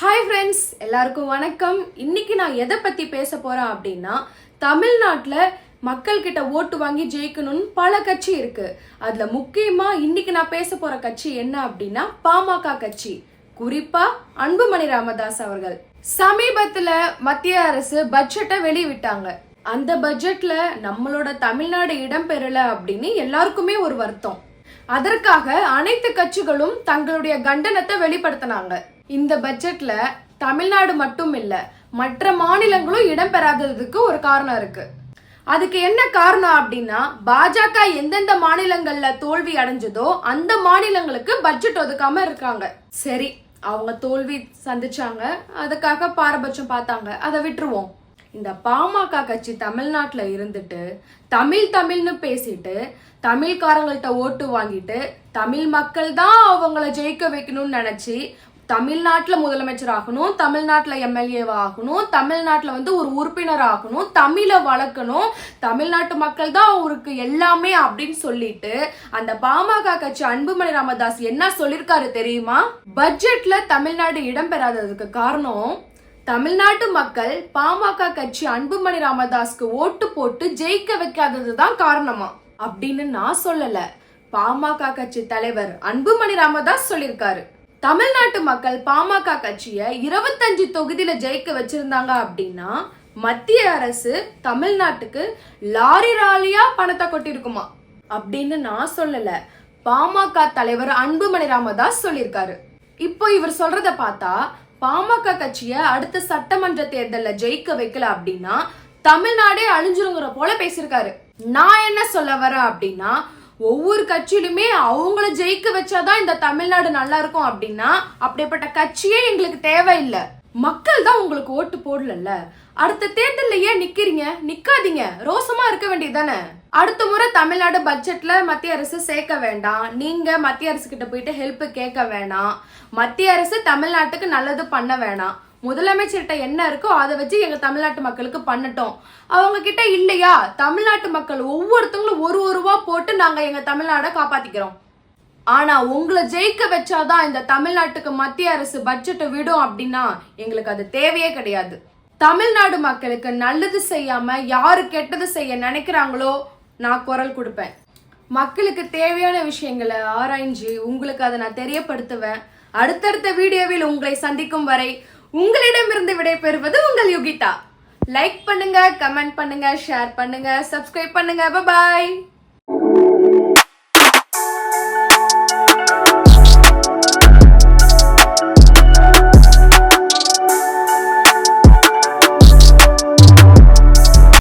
Hi friends எல்லாருக்கும் வணக்கம். இன்னைக்கு நான் எதை பத்தி பேச போறேன் அப்படின்னா தமிழ்நாட்டில் மக்கள் கிட்ட ஓட்டு வாங்கி ஜெயிக்கணும்னு பல கட்சி இருக்கு. அதுல முக்கியமா இன்னைக்கு நான் பேச போற கட்சி என்ன அப்படின்னா பாமக கட்சி. குறிப்பா அன்புமணி ராமதாஸ் அவர்கள். சமீபத்துல மத்திய அரசு பட்ஜெட்டை வெளியிட்டாங்க. அந்த பட்ஜெட்ல நம்மளோட தமிழ்நாடு இடம்பெறல அப்படின்னு எல்லாருக்குமே ஒரு வருத்தம். அதற்காக அனைத்து கட்சிகளும் தங்களுடைய கண்டனத்தை வெளிப்படுத்தினாங்க. இந்த பட்ஜெட்ல தமிழ்நாடு மட்டும் இல்ல மற்ற மாநிலங்களும் இடம்பெறாததுக்கு ஒரு காரணம் இருக்கு. அதுக்கு என்ன காரணம் அப்படின்னா பாஜக எந்தெந்த மாநிலங்கள்ல தோல்வி அடைஞ்சதோ அந்த மாநிலங்களுக்கு பட்ஜெட் ஒதுக்காம இருக்காங்க. சரி அவங்க தோல்வி சந்திச்சாங்க அதுக்காக பாரபட்சம் பார்த்தாங்க அதை விட்டுருவோம். இந்த பாமக கட்சி தமிழ்நாட்டில் இருந்துட்டு தமிழ் தமிழ்னு பேசிட்டு தமிழ்காரங்கள்ட்ட ஓட்டு வாங்கிட்டு தமிழ் மக்கள் தான் அவங்கள ஜெயிக்க வைக்கணும்னு நினச்சி தமிழ்நாட்டில் முதலமைச்சர் ஆகணும் தமிழ்நாட்டில் எம்எல்ஏவா ஆகணும் தமிழ்நாட்டில் வந்து ஒரு உறுப்பினர் ஆகணும் தமிழை வளர்க்கணும் தமிழ்நாட்டு மக்கள் தான் அவருக்கு எல்லாமே அப்படின்னு சொல்லிட்டு அந்த பாமக கட்சி அன்புமணி ராமதாஸ் என்ன சொல்லியிருக்காரு தெரியுமா? பட்ஜெட்ல தமிழ்நாடு இடம்பெறாததுக்கு காரணம் தமிழ்நாட்டு மக்கள் பாமக கட்சி அன்புமணி ராமதாஸ்க்கு ஓட்டு போட்டு ஜெயிக்க வைக்காதது தான் காரணமா? அப்படின்னு நான் சொல்லல. பாமக கட்சி தலைவர் அன்புமணி ராமதாஸ் சொல்லியிருக்காரு. தமிழ்நாட்டு மக்கள் பாமக கட்சிய இருபத்தஞ்சு தொகுதியில ஜெயிக்க வச்சிருந்தாங்க அப்படின்னா மத்திய அரசு தமிழ்நாட்டுக்கு லாரி ராலியா பணத்தை கொட்டிருக்குமா அப்படின்னு நான் சொல்லல. பாமக தலைவர் அன்புமணி ராமதாஸ் சொல்லியிருக்காரு. இப்போ இவர் சொல்றத பார்த்தா பாமக கட்சியை அடுத்த சட்டமன்ற தேர்தலில் ஜெயிக்க வைக்கல அப்படின்னா தமிழ்நாடே அழிஞ்சிருங்கிற போல பேசியிருக்காரு. நான் என்ன சொல்ல வரேன் அப்படின்னா ஒவ்வொரு கட்சியிலுமே அவங்கள ஜெயிக்க வச்சாதான் இந்த தமிழ்நாடு நல்லா இருக்கும் அப்படின்னா அப்படிப்பட்ட கட்சியே எங்களுக்கு தேவையில்லை. மக்கள் தான் உங்களுக்கு ஓட்டு போடலல்ல? அடுத்த தேர்தல்ல ஏன் நிக்கிறீங்க? நிக்காதீங்க. ரோசமா இருக்க வேண்டியதுதானே? அடுத்த முறை தமிழ்நாடு பட்ஜெட்ல மத்திய அரசு சேர்க்க வேண்டாம். நீங்க மத்திய அரசு கிட்ட போயிட்டு ஹெல்ப் கேட்க வேணாம். மத்திய அரசு தமிழ்நாட்டுக்கு நல்லது பண்ண வேணாம். முதலமைச்சர்கிட்ட என்ன இருக்கோ அதை வச்சு எங்க தமிழ்நாட்டு மக்களுக்கு பண்ணட்டும். அவங்க கிட்ட இல்லையா? தமிழ்நாட்டு மக்கள் ஒவ்வொருத்தவங்களும் ஒரு ஒரு ரூபா போட்டு நாங்க எங்க தமிழ்நாடை காப்பாத்திக்கிறோம். ஆனா உங்களை ஜெயிக்க வச்சாதான் இந்த தமிழ்நாட்டுக்கு மத்திய அரசு பட்ஜெட்டை விடும் அப்படின்னா எங்களுக்கு அது தேவையே கிடையாது. தமிழ்நாடு மக்களுக்கு நல்லது செய்யாம யாரு கெட்டது செய்ய நினைக்கிறாங்களோ நான் குரல் கொடுப்பேன். மக்களுக்கு தேவையான விஷயங்களை ஆராய்ஞ்சு உங்களுக்கு அதை நான் தெரியப்படுத்துவேன். அடுத்தடுத்த வீடியோவில் உங்களை சந்திக்கும் வரை உங்களிடமிருந்து விடைபெறுவது உங்கள் யுகிதா. லைக் பண்ணுங்க கமெண்ட் பண்ணுங்க ஷேர் பண்ணுங்க சப்ஸ்கிரைப் பண்ணுங்க. பாய்